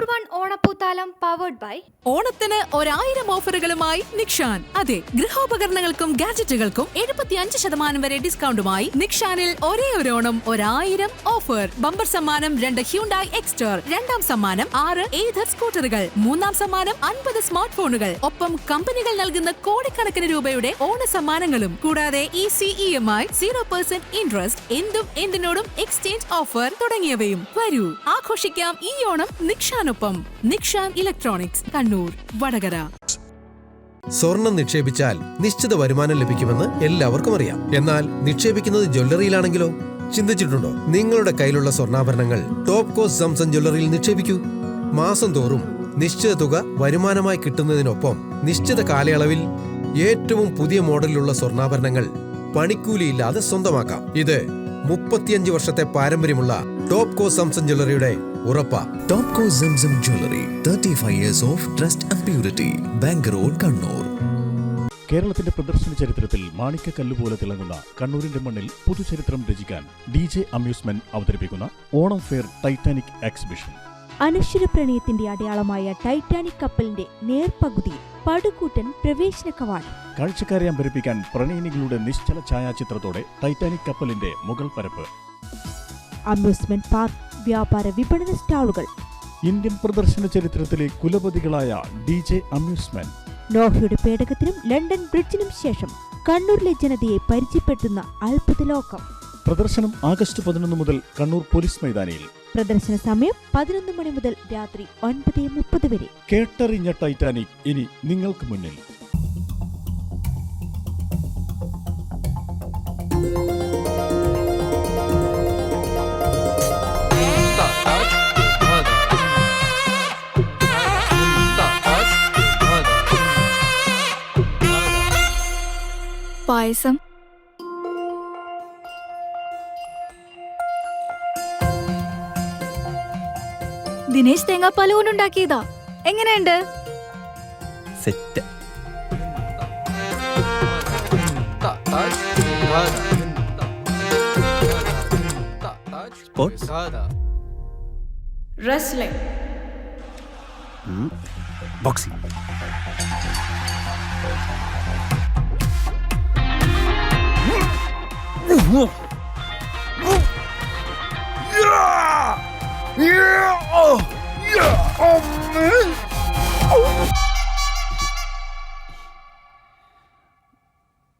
Four one ഓണപ്പൂത്താലം powered by ഓണത്തിന് ഒരായിരം ഓഫറുകളുമായി നിക്ഷാൻ. അതെ ഗൃഹോപകരണങ്ങൾക്കും ഗാഡ്ജറ്റുകൾക്കും എഴുപത്തി അഞ്ച് ശതമാനം വരെ ഡിസ്കൗണ്ടുമായി നിക്ഷാനിൽ ഒരേ ഒരു ഓണം ഒരായിരം ഓഫർ. ബമ്പർ സമ്മാനം രണ്ട് ഹ്യൂണ്ടായി എക്സ്റ്റർ രണ്ടാം സമ്മാനം ആറ് ഏതർ സ്കൂട്ടറുകൾ മൂന്നാം സമ്മാനം അൻപത് സ്മാർട്ട് ഫോണുകൾ. ഒപ്പം കമ്പനികൾ നൽകുന്ന കോടിക്കണക്കിന് രൂപയുടെ ഓണ സമ്മാനങ്ങളും. കൂടാതെ easy E M I zero percent interest എന്തും എന്തിനോടും എക്സ്ചേഞ്ച് ഓഫർ തുടങ്ങിയവയും. വരൂ ആഘോഷിക്കാം ഈ ഓണം നിക്ഷാനൊപ്പം. നിക്ഷാൻ ഇലക്ട്രോണിക്സ് കണ്ണൂർ വടകര. സ്വർണം നിക്ഷേപിച്ചാൽ നിശ്ചിത വരുമാനം ലഭിക്കുമെന്ന് എല്ലാവർക്കും അറിയാം. എന്നാൽ നിക്ഷേപിക്കുന്നത് ജ്വല്ലറിയിലാണെങ്കിലോ? ചിന്തിച്ചിട്ടുണ്ടോ? നിങ്ങളുടെ കയ്യിലുള്ള സ്വർണാഭരണങ്ങൾ ടോപ്പ് കോസ്റ്റ് സംസൺ ജ്വല്ലറിയിൽ നിക്ഷേപിക്കൂ. മാസം തോറും നിശ്ചിത തുക വരുമാനമായി കിട്ടുന്നതിനൊപ്പം നിശ്ചിത കാലയളവിൽ ഏറ്റവും പുതിയ മോഡലിലുള്ള സ്വർണാഭരണങ്ങൾ പണിക്കൂലിയില്ലാതെ സ്വന്തമാക്കാം. ഇത് മുപ്പത്തിയഞ്ച് വർഷത്തെ പാരമ്പര്യമുള്ള ടോപ്പ് കോസ് സംസൺ ജ്വല്ലറിയുടെ ഉറപ്പാ Topco Zamzam Jewelry, 35 years of trust and purity. Bank Road, Kannur. കേരളത്തിന്റെ പ്രദർശന ചരിത്രത്തിൽ മാണിക്കക്കല്ല് പോലെ തിളങ്ങുന്ന കണ്ണൂരിന്റെ മണ്ണിൽ പുതുചരിത്രം രചിക്കാൻ ഡി ജെ അമ്യൂസ്മെന്റ് അവതരിപ്പിക്കുന്ന ഓണം ഫെയർ ടൈറ്റാനിക് എക്സിബിഷൻ അനശ്വര പ്രണയത്തിന്റെ അടയാളമായ ടൈറ്റാനിക് കപ്പലിന്റെ നേർപകുതി പടുകൂട്ടൻ പ്രവേശന കവാടം കാഴ്ചക്കാരെ അമ്പരിപ്പിക്കാൻ പ്രണയിനികളുടെ നിശ്ചല ഛായാചിത്രത്തോടെ ടൈറ്റാനിക് കപ്പലിന്റെ മുകൾ പരപ്പ് അമ്യൂസ്മെന്റ് പാർക്ക് വ്യാപാര വിപണന സ്റ്റാളുകൾ. ഇന്ത്യൻ പ്രദർശന ചരിത്രത്തിലെ കുലപതികളായ ഡി ജെ അമ്യൂസ്മെന്റ്. നോഹയുടെ പേടകത്തിനും ലണ്ടൻ ബ്രിഡ്ജിനും ശേഷം കണ്ണൂരിലെ ജനതയെ പരിചയപ്പെടുത്തുന്ന അത്ഭുത ലോകം. പ്രദർശനം ആഗസ്റ്റ് പതിനൊന്ന് മുതൽ കണ്ണൂർ പോലീസ് മൈതാനിയിൽ. പ്രദർശന സമയം പതിനൊന്ന് മണി മുതൽ രാത്രി ഒൻപത് മുപ്പത് വരെ. കേട്ടറിഞ്ഞ ടൈറ്റാനിക് ഇനി നിങ്ങൾക്ക് മുന്നിൽ. പായസം. ദിനേശ് തേങ്ങാപ്പാൽ കൊണ്ടുണ്ടാക്കിയതാ എങ്ങനെയുണ്ട്? സെറ്റ്. സ്പോർട്സ് റെസ്ലിംഗ് ബോക്സിംഗ്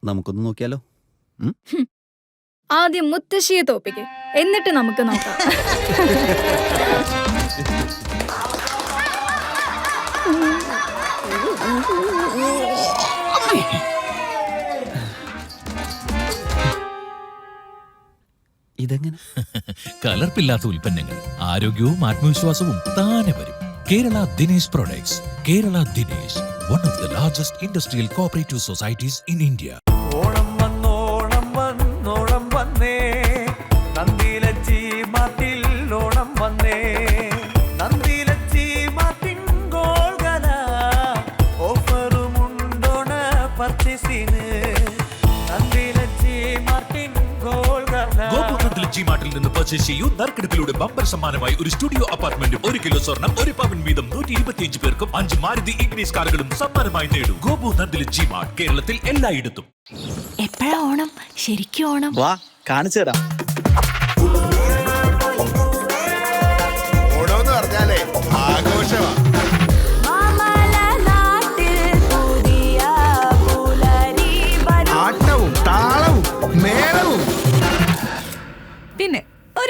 നമുക്കൊന്ന് നോക്കിയാലോ? ആദ്യം മുത്തശ്ശിയെ തോപ്പിക്ക്. എന്നിട്ട് നമുക്ക് നോക്കാം. ഇതെങ്ങനെ? കലർപ്പില്ലാത്ത ഉൽപ്പന്നങ്ങൾ ആരോഗ്യവും ആത്മവിശ്വാസവും താനെ വരും. Kerala Dinesh products Kerala Dinesh one of the largest industrial cooperative societies in India G മാർട്ടിൽ നിന്ന് പർച്ചേസ് ചെയ്യൂ. നറുക്കെടുപ്പിലൂടെ ബമ്പർ സമ്മാനമായി ഒരു സ്റ്റുഡിയോ അപ്പാർട്ട്മെന്റും ഒരു കിലോ സ്വർണം ഒരു പവൻ വീതം നൂറ്റി ഇരുപത്തിയഞ്ച് പേർക്കും അഞ്ച് മാരുതി ഇഗ്നീസ് കാറുകളും സമ്മാനമായി നേടൂ. ഗോപു നന്ദിലെ ജി മാർട്ട് കേരളത്തിൽ എല്ലായിടത്തും. എപ്പോഴാ ഓണം? ശരിക്കും ഓണം. വാ കാണിച്ചു തരാം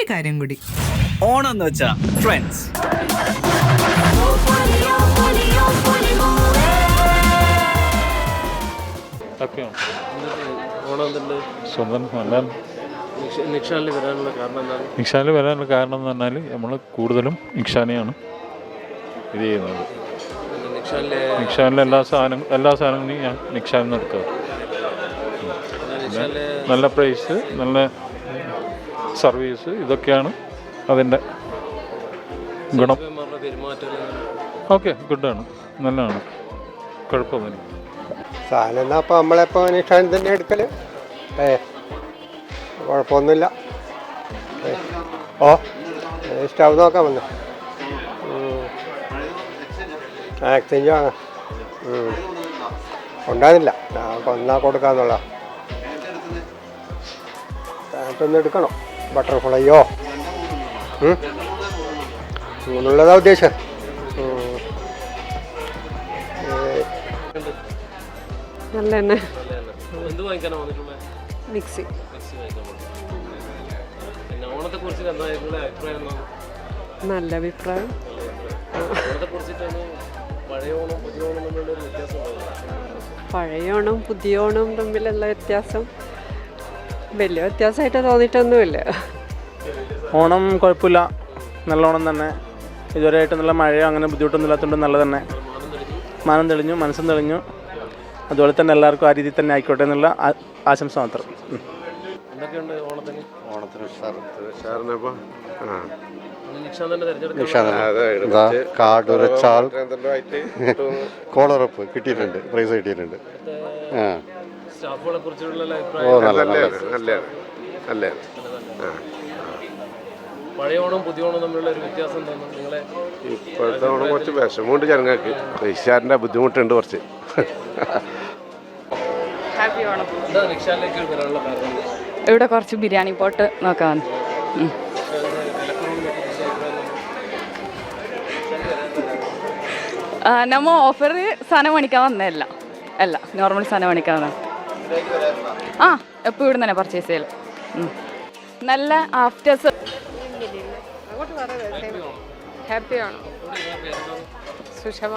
ഒരു കാര്യം കൂടി. ഓണം എന്ന് വെച്ചാ ഫ്രണ്ട്സ് സ്വന്തം നല്ല നിക്ഷാനിൽ വരാനുള്ള കാരണം എന്ന് പറഞ്ഞാൽ നമ്മൾ കൂടുതലും നിക്ഷാനെയാണ് ഇത് ചെയ്യുന്നത്. നിക്ഷാനിലെ എല്ലാ സാധനം എല്ലാ സാധനങ്ങളും ഞാൻ നിക്ഷാനിൽ നിന്ന് നല്ല പ്രൈസ് നല്ല സർവീസ് ഇതൊക്കെയാണ് അതിന്റെ ഗുണം. ഓക്കെ ഗുഡാണ്. നല്ലതാണ്. കുഴപ്പമൊന്നുമില്ല സാധനം എന്നാ അപ്പോൾ നമ്മളെപ്പോൾ നിഷാൻ തന്നെ എടുക്കൽ ഏ കുഴപ്പമൊന്നുമില്ല. ഓ സ്റ്റവ് നോക്കാൻ വന്നു എക്സ്ചേഞ്ച് വാങ്ങാം. ഉണ്ടാകുന്നില്ല. ഞാൻ കൊന്നാ കൊടുക്കാന്നുള്ള പാന്റൊന്ന് എടുക്കണോ? ബട്ടർഫ്ലൈയോ? ഉം? അങ്ങനെയുള്ളതാ ഉദ്ദേശം. നല്ല വന്നിട്ടുള്ളത് മിക്സി. നല്ല അഭിപ്രായം. പഴയ ഓണം പുതിയ ഓണം തമ്മിലുള്ള വ്യത്യാസം. വലിയ വ്യത്യാസമായിട്ട് തോന്നിയിട്ടൊന്നുമില്ല. ഓണം കുഴപ്പമില്ല. നല്ല ഓണം തന്നെ. ഇതുവരെയായിട്ട് നല്ല മഴയോ അങ്ങനെ ബുദ്ധിമുട്ടൊന്നും ഇല്ലാത്തതുകൊണ്ട് നല്ല തന്നെ. മാനം തെളിഞ്ഞു മനസ്സും തെളിഞ്ഞു. അതുപോലെ തന്നെ എല്ലാവർക്കും ആ രീതിയിൽ തന്നെ ആയിക്കോട്ടെ എന്നുള്ള ആശംസ മാത്രം. എന്തൊക്കെയുണ്ട് ഓണത്തിന്? ഉഷാറിനപ്പം? കോളറപ്പ് കിട്ടിയിട്ടുണ്ട് പ്രൈസ് കിട്ടിയിട്ടുണ്ട്. ആ. സ്റ്റാഫുകളെ കുറിച്ചുള്ള ഓ അഭിപ്രായം നല്ല നല്ല നല്ല പഴയ ഓണം പുതിയ ഓണം തമ്മിലുള്ള ഒരു വ്യത്യാസം നിങ്ങളെ ഇപ്പോഴത്തെ ഓണം കുറച്ച് വിഷമമുണ്ട് ജനങ്ങൾക്ക്. പൈസാറിന്റെ ബുദ്ധിമുട്ടുണ്ട് കുറച്ച്. ഹാപ്പി ഓണം. എന്താ നിക്ഷാനിലേക്ക് വരാനുള്ള കാരണം? ഇവിടെ കുറച്ച് ബിരിയാണി പോട്ട് നോക്കാൻ നമ്മ ഓഫർ സാധനം മേടിക്കാൻ വന്നതല്ല. അല്ല നോർമൽ സാധനം മേടിക്കാൻ വന്നത് ആ എപ്പോൾ ഇവിടെ തന്നെ പർച്ചേസ് ചെയ്യൽ നല്ല ആഫ്റ്റേഴ്സ് ഹാപ്പി ആണോ? സുഷമ.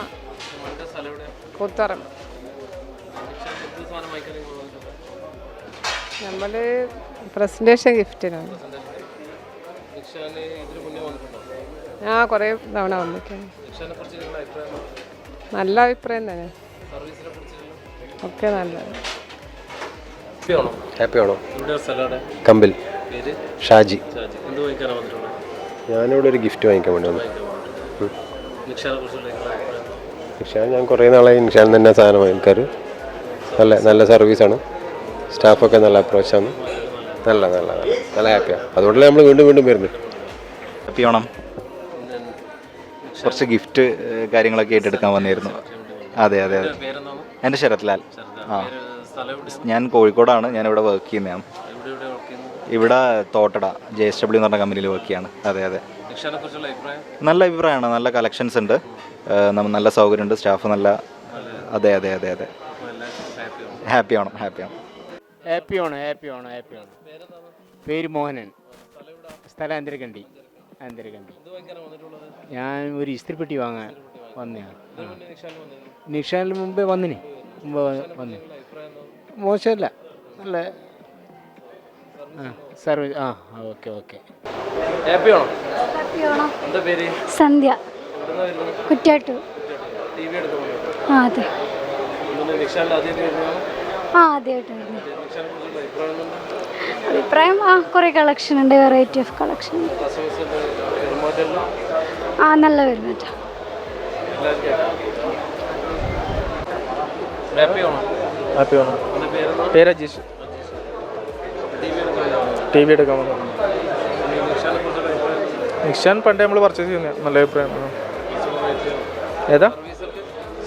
കൂത്തറം നമ്മൾ പ്രസന്റേഷൻ ഗിഫ്റ്റിനാണ് ആ കുറേ തവണ വന്നിട്ടുണ്ട് നല്ല അഭിപ്രായം തന്നെ. ഒക്കെ നല്ലത്. ഹാപ്പി ആണോ? ഹാപ്പി ആണോ ഇവിടെ സ്ഥലമാണ് കമ്പിൽ ഷാജി. ഞാനിവിടെ ഒരു ഗിഫ്റ്റ് വാങ്ങിക്കാൻ വേണ്ടി വന്നു. നിഷാൻ ഞാൻ കുറേ നാളായി നിഷാൻ തന്നെ സാധനം വാങ്ങിക്കാറ്. നല്ല നല്ല സർവീസാണ് സ്റ്റാഫൊക്കെ നല്ല അപ്രോച്ചാണ് നല്ല നല്ല നല്ല നല്ല ഹാപ്പിയാണ് അതുകൊണ്ടല്ലേ നമ്മൾ വീണ്ടും വീണ്ടും വരുന്നത്. ഹാപ്പി ഓണം കുറച്ച് ഗിഫ്റ്റ് കാര്യങ്ങളൊക്കെ ഏറ്റെടുക്കാൻ വന്നിരുന്നു. അതെ അതെ അതെ. എന്റെ ശരത്ലാൽ. ആ. ഞാൻ കോഴിക്കോടാണ് ഞാൻ ഇവിടെ വർക്ക് ചെയ്യുന്നതാണ് ഇവിടെ തോട്ടട ജെ എസ് ഡബ്ല്യു എന്ന് പറഞ്ഞ കമ്പനിയിൽ വർക്ക് ചെയ്യാണ്. അതെ അതെ. നിക്ഷാനെ കുറിച്ചുള്ള അഭിപ്രായം? നല്ല അഭിപ്രായമാണ് നല്ല കളക്ഷൻസ് ഉണ്ട്. നല്ല സൗകര്യമുണ്ട് സ്റ്റാഫ് നല്ല അതെ അതെ അതെ അതെ. എല്ലാവരും ഹാപ്പി ആണ് ഹാപ്പി ആണ് ഹാപ്പി ആണ് ഹാപ്പി ആണ് പേര് മോഹനൻ. സ്ഥലം അന്തരക്കണ്ടി അന്തരക്കണ്ടി. ഞാൻ ഒരു ഇസ്തിരിപ്പെട്ടി വാങ്ങാൻ വന്നതാണ് വന്നിരുന്നു നിഷാനിൽ മുമ്പേ വന്നിന്. മുമ്പ് വന്നു മോശമല്ല. നല്ല സർവീസ് ആ ഓക്കെ ഓക്കെ. ഹാപ്പി ആണോ എന്താ പേര്? സന്ധ്യ. കുറ്റാട്ടു ആ അതെ. ആ ആദ്യമായിട്ട് അഭിപ്രായം ആ കുറേ കളക്ഷൻ ഉണ്ട് വെറൈറ്റി ഓഫ് കളക്ഷൻ ഉണ്ട്. ആ നല്ല പെരുമാറ്റം. ഹാപ്പി ആണോ ഹാപ്പി പേരെന്താ പേര് അജീഷ്. ടി വി എടുക്കാൻ വന്നു. നിഷാൻ പണ്ടേ നമ്മൾ പർച്ചേസ് ചെയ്യുന്ന. നല്ല അഭിപ്രായം. ഏതാ?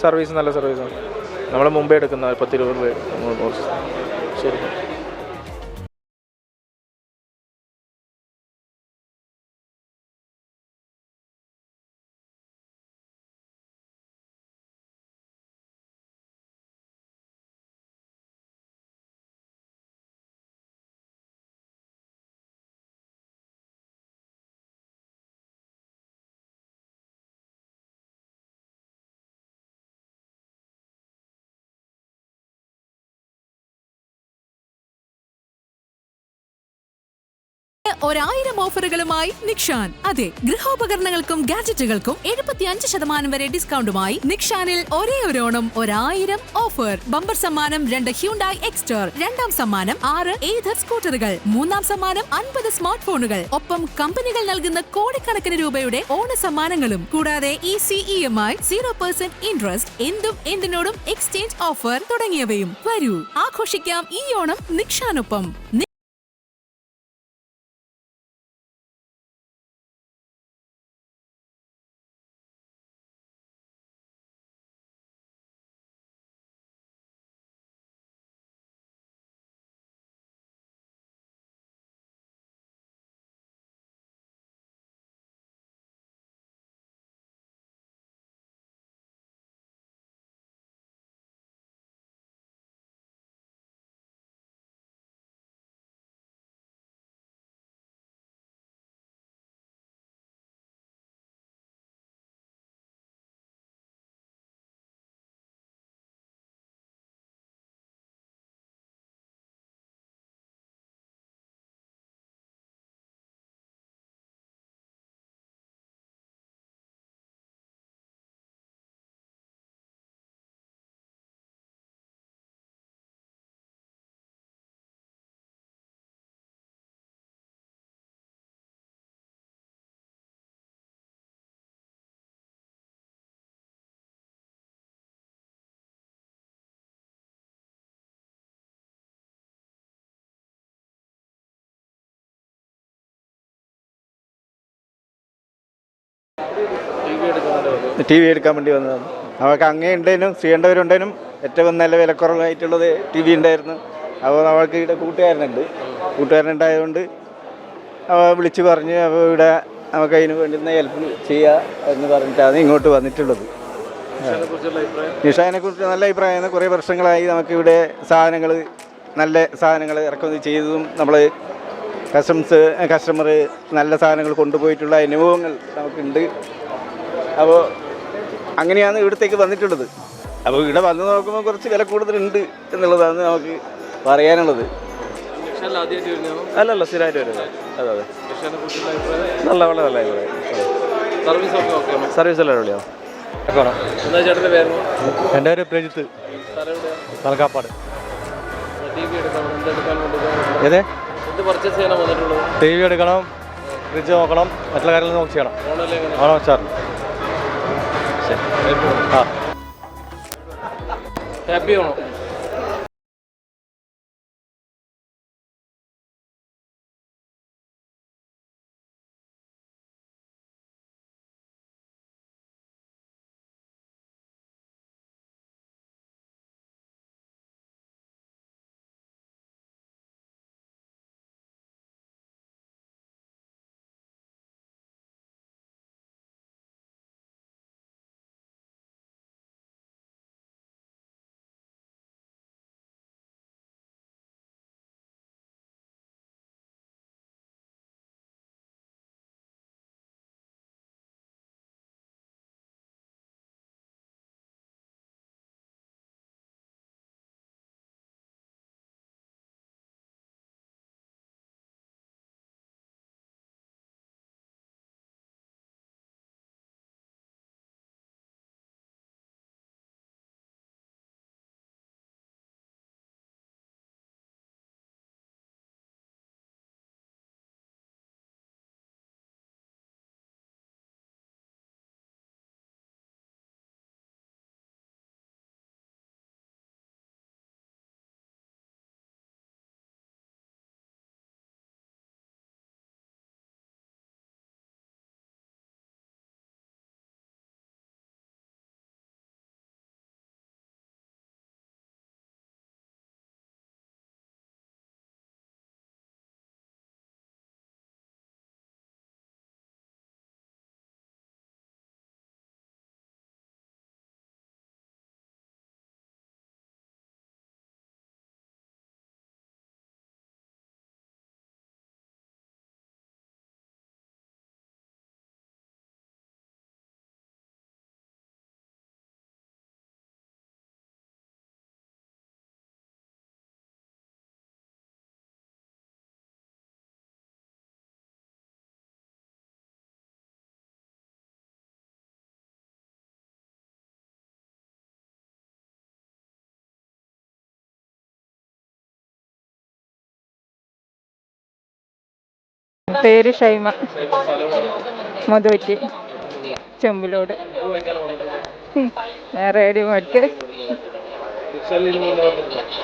സർവീസ് നല്ല സർവീസാണ് നമ്മൾ മുമ്പേ എടുക്കുന്ന ഇപ്പോൾ തിരുവനന്തപുരം. ശരി. ഒരായിരം ഓഫറുകളുമായി നിക്ഷാൻ. അതെ ഗൃഹോപകരണങ്ങൾക്കും ഗാഡ്ജറ്റുകൾക്കും എഴുപത്തി അഞ്ച് ശതമാനം വരെ ഡിസ്കൗണ്ടുമായി നിക്ഷാനിൽ ഒരേ ഒരു ഓണം ഒരായിരം ഓഫർ. ബമ്പർ സമ്മാനം രണ്ട് ഹ്യൂണ്ടായി എക്സ്റ്റർ രണ്ടാം സമ്മാനം ആറ് ഏതർ സ്കൂട്ടറുകൾ മൂന്നാം സമ്മാനം അൻപത് സ്മാർട്ട് ഫോണുകൾ ഒപ്പം കമ്പനികൾ നൽകുന്ന കോടിക്കണക്കിന് രൂപയുടെ ഓണ സമ്മാനങ്ങളും കൂടാതെ easy E M I zero percent interest എന്തും എന്തിനോടും എക്സ്ചേഞ്ച് ഓഫർ തുടങ്ങിയവയും. വരൂ ആഘോഷിക്കാം ഈ ഓണം നിക്ഷാനൊപ്പം. ടി വി എടുക്കാൻ വേണ്ടി വന്നതാണ്. അവൾക്ക് അങ്ങേ ഉണ്ടേനും ചെയ്യേണ്ടവരുണ്ടേനും ഏറ്റവും നല്ല വിലക്കുറവായിട്ടുള്ളത് ടി വി ഉണ്ടായിരുന്നു. അപ്പോൾ അവൾക്ക് ഇവിടെ കൂട്ടുകാരനുണ്ട്. കൂട്ടുകാരനുണ്ടായതുകൊണ്ട് അവ വിളിച്ച് പറഞ്ഞ് അപ്പോൾ ഇവിടെ നമുക്ക് അതിന് വേണ്ടുന്ന ഹെൽപ്പ് ചെയ്യുക എന്ന് പറഞ്ഞിട്ടാണ് ഇങ്ങോട്ട് വന്നിട്ടുള്ളത്. നിഷാനെ കുറിച്ച് നല്ല അഭിപ്രായമാണ്. കുറേ വർഷങ്ങളായി നമുക്കിവിടെ സാധനങ്ങൾ നല്ല സാധനങ്ങൾ ഇറക്കുമതി ചെയ്തതും നമ്മൾ കസ്റ്റംസ് കസ്റ്റമർ നല്ല സാധനങ്ങൾ കൊണ്ടുപോയിട്ടുള്ള അനുഭവങ്ങൾ നമുക്കുണ്ട്. അപ്പോൾ അങ്ങനെയാണ് ഇവിടത്തേക്ക് വന്നിട്ടുള്ളത്. അപ്പോൾ ഇവിടെ വന്ന് നോക്കുമ്പോൾ കുറച്ച് വില കൂടുതലുണ്ട് എന്നുള്ളതാണ് നമുക്ക് പറയാനുള്ളത്. അല്ലല്ല സ്ഥിരമായിട്ട് വരുന്നത്. അതെ അതെ. നല്ല വളരെ നല്ല അഭിപ്രായം. സർവീസ് എല്ലാം പേരുന്നു എന്റെ പേര് പ്രജിത്ത്. എവിടെയാണ് തലക്കാപ്പാട്. ഏതേ? എന്ത് പർച്ചേസ് ചെയ്യാനാണ് വന്നിട്ടുള്ളത്? ടി വി എടുക്കണം ഫ്രിഡ്ജ് നോക്കണം മറ്റുള്ള കാര്യങ്ങൾ നോക്കി ചെയ്യണം. ആണോ സാർ ഹാപ്പി ആണോ? പേര് ഷൈമ. മധുവറ്റി ചെമ്പിലോട്. വേറെ ഒരു മറ്റ്?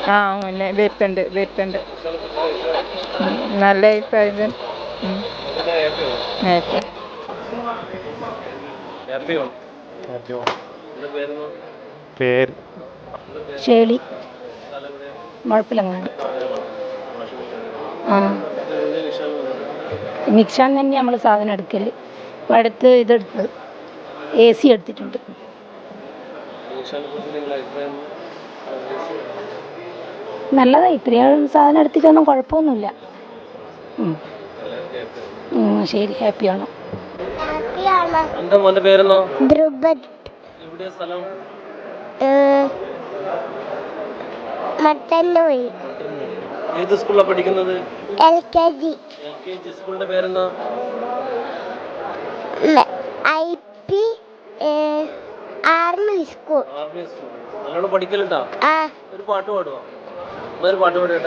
ആ മുന്നേ വരുത്തുണ്ട് വരുത്തുണ്ട് നല്ല അഭിപ്രായം. പേര്? ഷേളി മുഴപ്പിലങ്ങാണ്ട് ആ. നിക്ഷാൻ തന്നെ നമ്മൾ സാധനം എടുക്കൽ ഇപ്പം അടുത്ത് ഇതെടുത്ത് എ സി എടുത്തിട്ടുണ്ട്. നല്ലതാ ഇത്രയും സാധനം എടുത്തിട്ടൊന്നും കുഴപ്പമൊന്നുമില്ല. ശരി ഹാപ്പിയാണോ എന്താ മോന്റെ പേരെന്നോ സ്ഥലം? ഏത് സ്കൂളിലാണ് പഠിക്കുന്നത്? L K G. സ്കൂളിന്റെ പേരെന്താ? I P army school. നല്ലോണം പഠിക്കലുണ്ടോ? ഒരു പാട്ട് പാടുവോ? ഒരു പാട്ട് പാടുക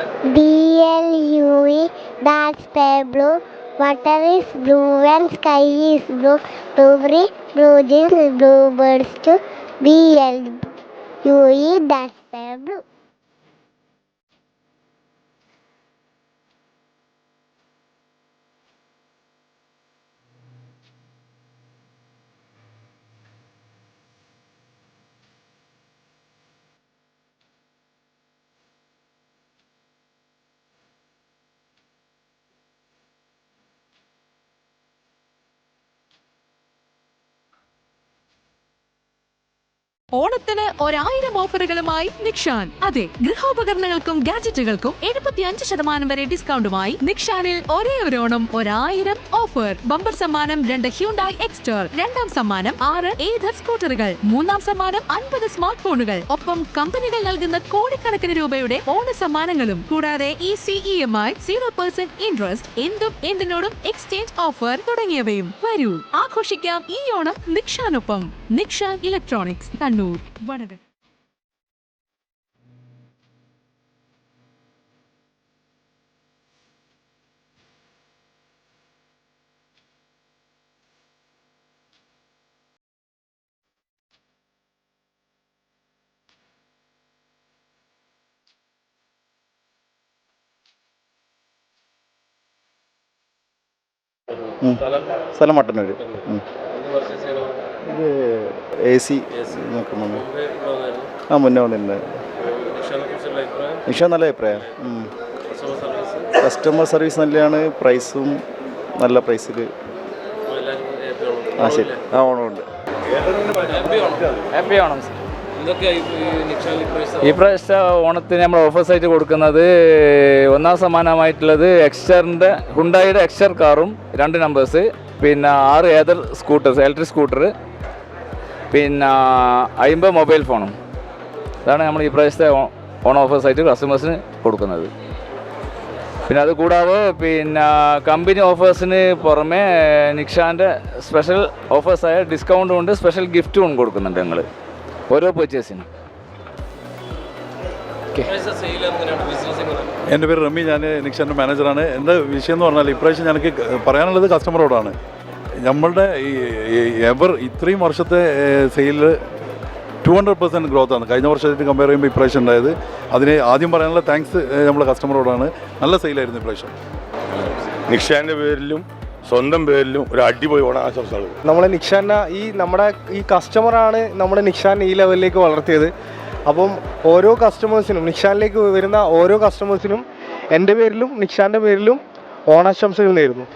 ഓണത്തിന് ഒരായിരം ഓഫറുകളുമായി നിക്ഷാൻ. അതെ ഗൃഹോപകരണങ്ങൾക്കും ഗാഡ്ജറ്റുകൾക്കും എഴുപത്തി അഞ്ച് ശതമാനം വരെ ഡിസ്കൗണ്ടുമായി നിക്ഷാനിൽ ഒരേ ഒരു ഓണം ഒരായിരം ഓഫർ. ബമ്പർ സമ്മാനം രണ്ട് ഹ്യൂണ്ടായി എക്സ്റ്റർ രണ്ടാം സമ്മാനം ആറ് ഏതർ സ്കൂട്ടറുകൾ മൂന്നാം സമ്മാനം അൻപത് സ്മാർട്ട് ഫോണുകൾ. ഒപ്പം കമ്പനികൾ നൽകുന്ന കോടിക്കണക്കിന് രൂപയുടെ ഓണ സമ്മാനങ്ങളും കൂടാതെ easy E M I zero percent interest എന്തും എന്തിനോടും എക്സ്ചേഞ്ച് ഓഫർ തുടങ്ങിയവയും വരൂ. ആഘോഷിക്കാം ഈ ഓണം നിക്ഷാനൊപ്പം. നിക്ഷാൻ ഇലക്ട്രോണിക്സ് കണ്ണൂർ. വടകര സ്ഥലം മട്ടന്നൂർ ഇത് എ സി നോക്കുമ്പോൾ ആ മുന്നേ വന്നിട്ടുണ്ട് നിഷ നല്ല അഭിപ്രായം. കസ്റ്റമർ സർവീസ് നല്ലതാണ്. പ്രൈസും നല്ല പ്രൈസിൽ? ആ ശരി. ആ ഓണമുണ്ട് ഹാപ്പി ഈ പ്രാവശ്യം ഓണത്തിന് നമ്മൾ ഓഫേഴ്സ് ആയിട്ട് കൊടുക്കുന്നത് ഒന്നാം സമ്മാനമായിട്ടുള്ളത് എക്സ്റ്ററിന്റെ ഹുണ്ടായിയുടെ എക്സ്റ്റർ കാറും രണ്ട് നമ്പേഴ്സ് പിന്നെ ആറ് ഏതർ സ്കൂട്ടേഴ്സ് ഇലക്ട്രിക് സ്കൂട്ടർ പിന്നെ അയിമ്പത് മൊബൈൽ ഫോണും ഇതാണ് നമ്മൾ ഈ പ്രാവശ്യത്തെ ഓൺ ഓഫേഴ്സ് ആയിട്ട് കസ്റ്റമേഴ്സിന് കൊടുക്കുന്നത്. പിന്നെ അത് കൂടാതെ പിന്നെ കമ്പനി ഓഫേഴ്സിന് പുറമെ നിക്ഷാന്റെ സ്പെഷ്യൽ ഓഫേഴ്സായ ഡിസ്കൗണ്ടും ഉണ്ട് സ്പെഷ്യൽ ഗിഫ്റ്റും കൊടുക്കുന്നുണ്ട് ഞങ്ങൾ ഓരോ പർച്ചേസിനും ഇപ്രാവശ്യത്തെ എന്റെ പേര് റമി ഞാൻ നിക്ഷന്റെ മാനേജറാണ്. എന്റെ വിഷയം എന്ന് പറഞ്ഞാൽ ഇപ്രാവശ്യം എനിക്ക് പറയാനുള്ളത് കസ്റ്റമറോടാണ്. നമ്മളുടെ ഈ എവർ ഇത്രയും വർഷത്തെ സെയിലിൽ ടു ഹൺഡ്രഡ് പെർസെന്റ് ഗ്രോത്ത് ആണ്. കഴിഞ്ഞ വർഷമായിട്ട് കമ്പയർ ചെയ്യുമ്പോൾ ഇപ്രാവശ്യം ഉണ്ടായത്. അതിന് ആദ്യം പറയാനുള്ള താങ്ക്സ് നമ്മുടെ കസ്റ്റമറോടാണ്. നല്ല സെയിലായിരുന്നു ഇപ്രാവശ്യം. നിക്ഷാന്റെ പേരിലും സ്വന്തം പേരിലും ഒരു അടിപൊളി ഓണ ആശംസകൾ നമ്മളെ നിക്ഷാന ഈ നമ്മുടെ ഈ കസ്റ്റമറാണ് നമ്മുടെ നിക്ഷാൻ ഈ ലെവലിലേക്ക് വളർത്തിയത്. അപ്പം ഓരോ കസ്റ്റമേഴ്സിനും നിക്ഷാനിലേക്ക് വരുന്ന ഓരോ കസ്റ്റമേഴ്സിനും എന്റെ പേരിലും നിക്ഷാന്റെ പേരിലും ഓണാശംസകൾ നേരുന്നു.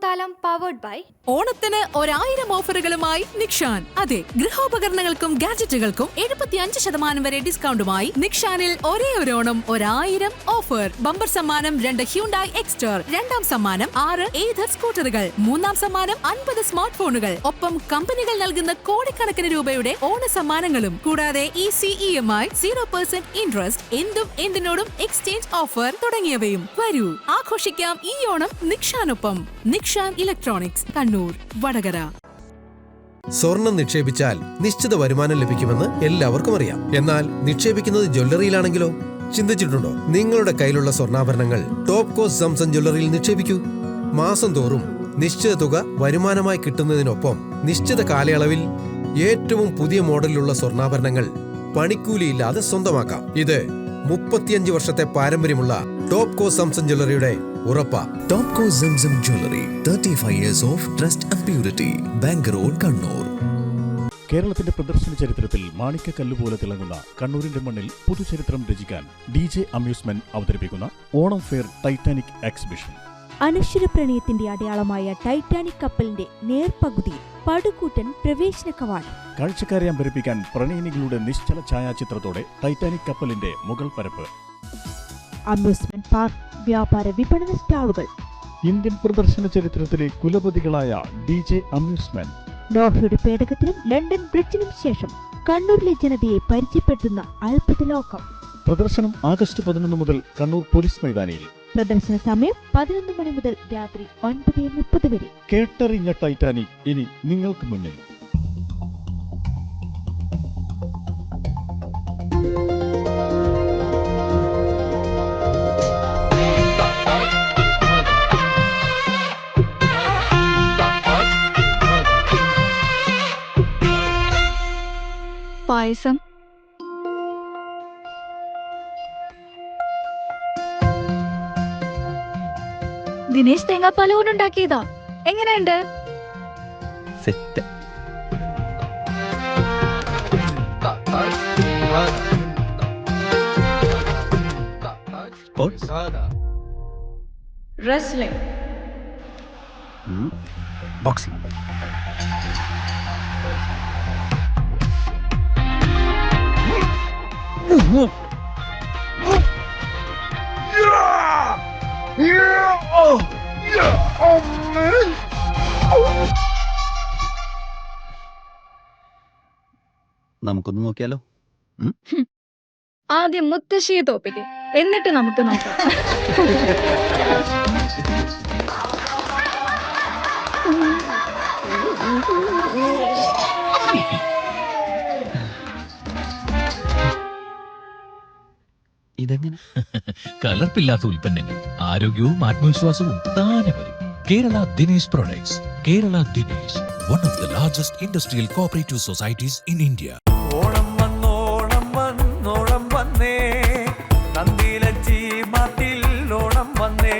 ഓണപ്പൂത്താലം പവേർഡ് ബൈ ഓണത്തിന് ഒരായിരം ഓഫറുകളുമായി നിക്ഷാൻ. അതെ ഗൃഹോപകരണങ്ങൾക്കും ഗാഡ്ജറ്റുകൾക്കും എഴുപത്തി അഞ്ച് ശതമാനം വരെ ഡിസ്കൗണ്ടുമായി നിക്ഷാനിൽ ഒരേ ഒരു ഓണം ഒരായിരം ഓഫർ. ബമ്പർ സമ്മാനം രണ്ട് ഹ്യൂണ്ടായി എക്സ്റ്റർ രണ്ടാം സമ്മാനം ആറ് ഏതർ സ്കൂട്ടറുകൾ മൂന്നാം സമ്മാനം അൻപത് സ്മാർട്ട് ഫോണുകൾ ഒപ്പം കമ്പനികൾ നൽകുന്ന കോടിക്കണക്കിന് രൂപയുടെ ഓണ സമ്മാനങ്ങളും കൂടാതെ easy E M I zero percent interest എന്തും എന്തിനോടും എക്സ്ചേഞ്ച് ഓഫർ തുടങ്ങിയവയും. വരൂ ആഘോഷിക്കാം ഈ ഓണം നിക്ഷാനൊപ്പം. ഇലക്ട്രോണിക്സ് കണ്ണൂർ വടകര. സ്വർണം നിക്ഷേപിച്ചാൽ നിശ്ചിത വരുമാനം ലഭിക്കുമെന്ന് എല്ലാവർക്കും അറിയാം. എന്നാൽ നിക്ഷേപിക്കുന്നത് ജ്വല്ലറിയിലാണെങ്കിലോ? ചിന്തിച്ചിട്ടുണ്ടോ? നിങ്ങളുടെ കയ്യിലുള്ള സ്വർണാഭരണങ്ങൾ ടോപ്പ് കോസ്റ്റ് സംസൺ ജ്വല്ലറിയിൽ നിക്ഷേപിക്കൂ. മാസം തോറും നിശ്ചിത തുക വരുമാനമായി കിട്ടുന്നതിനൊപ്പം നിശ്ചിത കാലയളവിൽ ഏറ്റവും പുതിയ മോഡലിലുള്ള സ്വർണാഭരണങ്ങൾ പണിക്കൂലിയില്ലാതെ സ്വന്തമാക്കാം. ഇത് മുപ്പത്തിയഞ്ച് വർഷത്തെ പാരമ്പര്യമുള്ള ടോപ്പ് കോസ് സംസൺ ജ്വല്ലറിയുടെ ഉറപ്പാ. Topco Zamzam jewellery thirty five years of trust and purity bank road Kannur കേരളത്തിന്റെ പ്രദർശന ചരിത്രത്തിൽ മാണിക്യക്കല്ല് പോലെ തിളങ്ങുന്ന കണ്ണൂരിന്റെ മണ്ണിൽ പുതുചരിത്രം രചിക്കാൻ ഡി ജെ അമ്യൂസ്മെന്റ് അവതരിപ്പിക്കുന്ന ഓണം ഫെയർ ടൈറ്റാനിക് എക്സിബിഷൻ അനശ്വര പ്രണയത്തിന്റെ അടയാളമായ ടൈറ്റാനിക് കപ്പലിന്റെ നേർപകുതിയിൽ പടുകൂട്ടൻ പ്രവേശന കവാടം. കാഴ്ചക്കാരെ അമ്പരിപ്പിക്കാൻ പ്രണയിനികളുടെ നിശ്ചല ഛായാചിത്രത്തോടെ ടൈറ്റാനിക് കപ്പലിന്റെ മുകൾ പരപ്പ്. അമ്യൂസ്മെന്റ് പാർക്ക് വ്യാപാര വിപണന സ്റ്റാളുകൾ. ഇന്ത്യൻ പ്രദർശന ചരിത്രത്തിലെ കുലപതികളായ ഡി ജെ അമ്യൂസ്മെന്റ്. നോർഫയുടെ പേടകത്തിനും ലണ്ടൻ ബ്രിഡ്ജിനും ശേഷം കണ്ണൂരിലെ ജനതയെ പരിചയപ്പെടുത്തുന്ന അത്ഭുത ലോകം. പ്രദർശനം ആഗസ്റ്റ് പതിനൊന്ന് മുതൽ കണ്ണൂർ പോലീസ് മൈതാനിയിൽ. പ്രദർശന സമയം പതിനൊന്ന് മണി മുതൽ രാത്രി ഒൻപത് മുപ്പത് വരെ. കേട്ടറിഞ്ഞ ടൈറ്റാനിക് ഇനി നിങ്ങൾക്ക് മുന്നിൽ. പായസം. ദിനേശ് തേങ്ങാപ്പാൽ കൊണ്ടുണ്ടാക്കിയതാ എങ്ങനെയുണ്ട്? സെറ്റ്. റെസ്ലിംഗ് ബോക്സിംഗ് നമുക്കൊന്ന് നോക്കിയാലോ? ആദ്യം മുത്തശ്ശിയെ തോപ്പിക്ക് എന്നിട്ട് നമുക്ക് നോക്കാം. ഇതെങ്ങനെ? കലർപ്പില്ലാത്ത ഉൽപ്പന്നങ്ങൾ ആരോഗ്യവും ആത്മവിശ്വാസവും താനെ വരും Kerala Dinesh products Kerala Dinesh one of the largest industrial cooperative societies in India Onam വന്നോണം വന്നോണം വന്നേ ഓണം വന്നേ.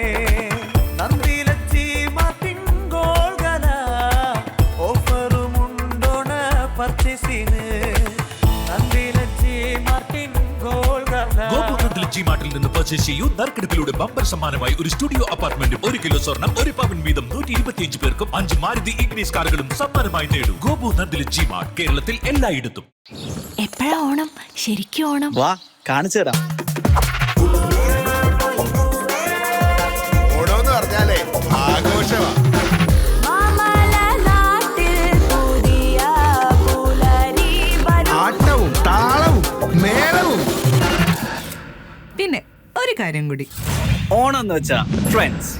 പർച്ചേസിന് ജി മാർട്ടിൽ നിന്ന് പർച്ചേസ് ചെയ്യൂ. നറുക്കെടുപ്പിലൂടെ ബമ്പർ സമ്മാനമായി ഒരു സ്റ്റുഡിയോ അപ്പാർട്ട്മെന്റും ഒരു കിലോ സ്വർണം ഒരു പവൻ വീതം നൂറ്റി ഇരുപത്തിയഞ്ച് പേർക്കും അഞ്ച് മാരുതി ഇഗ്നീസ് കാറുകളും സമ്മാനമായി നേടും. ഗോപു ജി മാർട്ട് കേരളത്തിൽ എല്ലായിടത്തും. എപ്പോഴാ ഓണം? ശരിക്കും ഓണം. വാ കാണിച്ചു തരാം ഒരു കാര്യം കൂടി ഓണം എന്ന് വെച്ചാ ഫ്രണ്ട്സ്